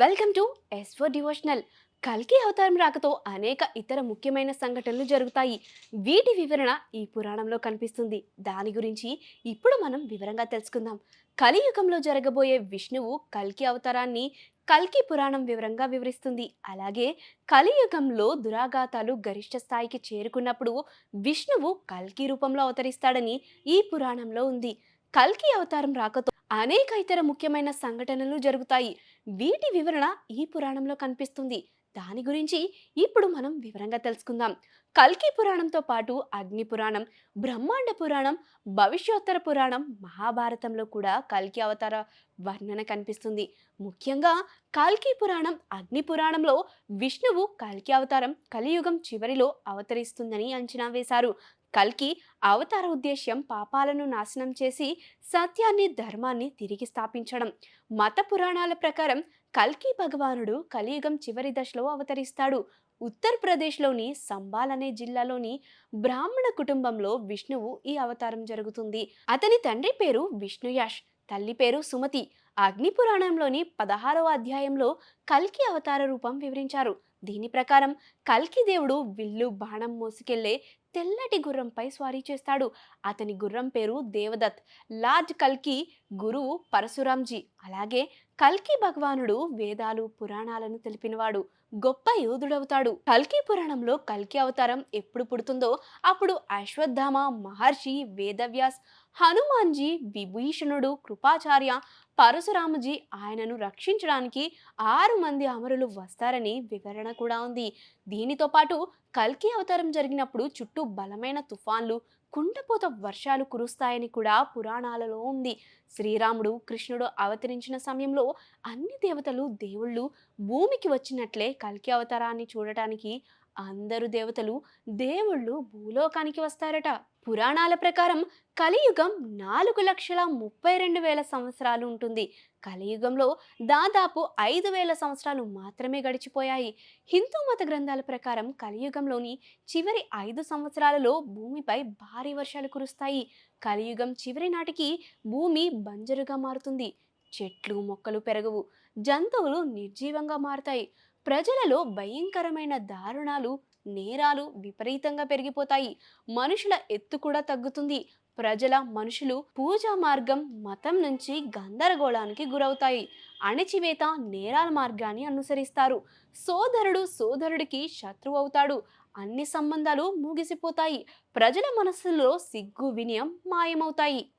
Welcome to ఎస్వో devotional కల్కి అవతారం రాకతో అనేక ఇతర ముఖ్యమైన సంఘటనలు జరుగుతాయి. వీటి వివరణ ఈ పురాణంలో కనిపిస్తుంది. దాని గురించి ఇప్పుడు మనం వివరంగా తెలుసుకుందాం. కలియుగంలో జరగబోయే విష్ణువు కల్కి అవతారాన్ని కల్కి పురాణం వివరంగా వివరిస్తుంది. అలాగే కలియుగంలో దురాఘాతాలు గరిష్ట స్థాయికి చేరుకున్నప్పుడు విష్ణువు కల్కి రూపంలో అవతరిస్తాడని ఈ పురాణంలో ఉంది. కల్కి అవతారం రాకతో అనేక ఇతర ముఖ్యమైన సంఘటనలు జరుగుతాయి. వీటి వివరణ ఈ పురాణంలో కనిపిస్తుంది. దాని గురించి ఇప్పుడు మనం వివరంగా తెలుసుకుందాం. కల్కి పురాణంతో పాటు అగ్ని పురాణం బ్రహ్మాండ పురాణం భవిష్యోత్తర పురాణం మహాభారతంలో కూడా కల్కి అవతార వర్ణన కనిపిస్తుంది. ముఖ్యంగా కల్కి పురాణం అగ్ని పురాణంలో విష్ణువు కల్కి అవతారం కలియుగం చివరిలో అవతరిస్తుందని అంచనా వేశారు. కల్కి అవతార ఉద్దేశ్యం పాపాలను నాశనం చేసి సత్యాన్ని ధర్మాన్ని తిరిగి స్థాపించడం. మత పురాణాల ప్రకారం కల్కి భగవానుడు కలియుగం చివరి దశలో అవతరిస్తాడు. ఉత్తరప్రదేశ్లోని సంబాల్ అనే జిల్లాలోని బ్రాహ్మణ కుటుంబంలో విష్ణువు ఈ అవతారం జరుగుతుంది. అతని తండ్రి పేరు విష్ణుయాష్ తల్లి పేరు సుమతి. అగ్ని పురాణంలోని పదహారవ అధ్యాయంలో కల్కి అవతార రూపం వివరించారు. దీని ప్రకారం కల్కి దేవుడు విల్లు బాణం మోసుకెళ్ళే తెల్లటి గుర్రంపై స్వారీ చేస్తాడు. అతని గుర్రం పేరు దేవదత్. లార్డ్ కల్కి గురువు పరశురాంజీ. అలాగే కల్కి భగవానుడు వేదాలు పురాణాలను తెలిపినవాడు. గొప్ప యోధుడవుతాడు. కల్కి పురాణంలో కల్కి అవతారం ఎప్పుడు పుడుతుందో అప్పుడు అశ్వత్థామ మహర్షి వేదవ్యాస్ హనుమాన్జీ విభీషణుడు కృపాచార్య పరశురామజీ ఆయనను రక్షించడానికి ఆరు మంది అమరులు వస్తారని వివరణ కూడా ఉంది. దీనితో పాటు కల్కి అవతారం జరిగినప్పుడు చుట్టూ బలమైన తుఫాన్లు కుండపోత వర్షాలు కురుస్తాయని కూడా పురాణాలలో ఉంది. శ్రీరాముడు కృష్ణుడు అవతరించిన సమయంలో అన్ని దేవతలు దేవుళ్ళు భూమికి వచ్చినట్లే కల్కి అవతారాన్ని చూడటానికి అందరు దేవతలు దేవుళ్ళు భూలోకానికి వస్తారట. పురాణాల ప్రకారం కలియుగం నాలుగు లక్షల ముప్పై రెండు వేల సంవత్సరాలు ఉంటుంది. కలియుగంలో దాదాపు ఐదు వేల సంవత్సరాలు మాత్రమే గడిచిపోయాయి. హిందూ మత గ్రంథాల ప్రకారం కలియుగంలోని చివరి ఐదు సంవత్సరాలలో భూమిపై భారీ వర్షాలు కురుస్తాయి. కలియుగం చివరి నాటికి భూమి బంజరుగా మారుతుంది. చెట్లు మొక్కలు పెరగవు. జంతువులు నిర్జీవంగా మారుతాయి. ప్రజలలో భయంకరమైన దారుణాలు నేరాలు విపరీతంగా పెరిగిపోతాయి. మనుషుల ఎత్తు కూడా తగ్గుతుంది. ప్రజల మనుషులు పూజా మార్గం మతం నుంచి గందరగోళానికి గురవుతాయి. అణచివేత నేరాల మార్గాన్ని అనుసరిస్తారు. సోదరుడు సోదరుడికి శత్రువు అవుతాడు. అన్ని సంబంధాలు ముగిసిపోతాయి. ప్రజల మనస్సులో సిగ్గు వినయం మాయమవుతాయి.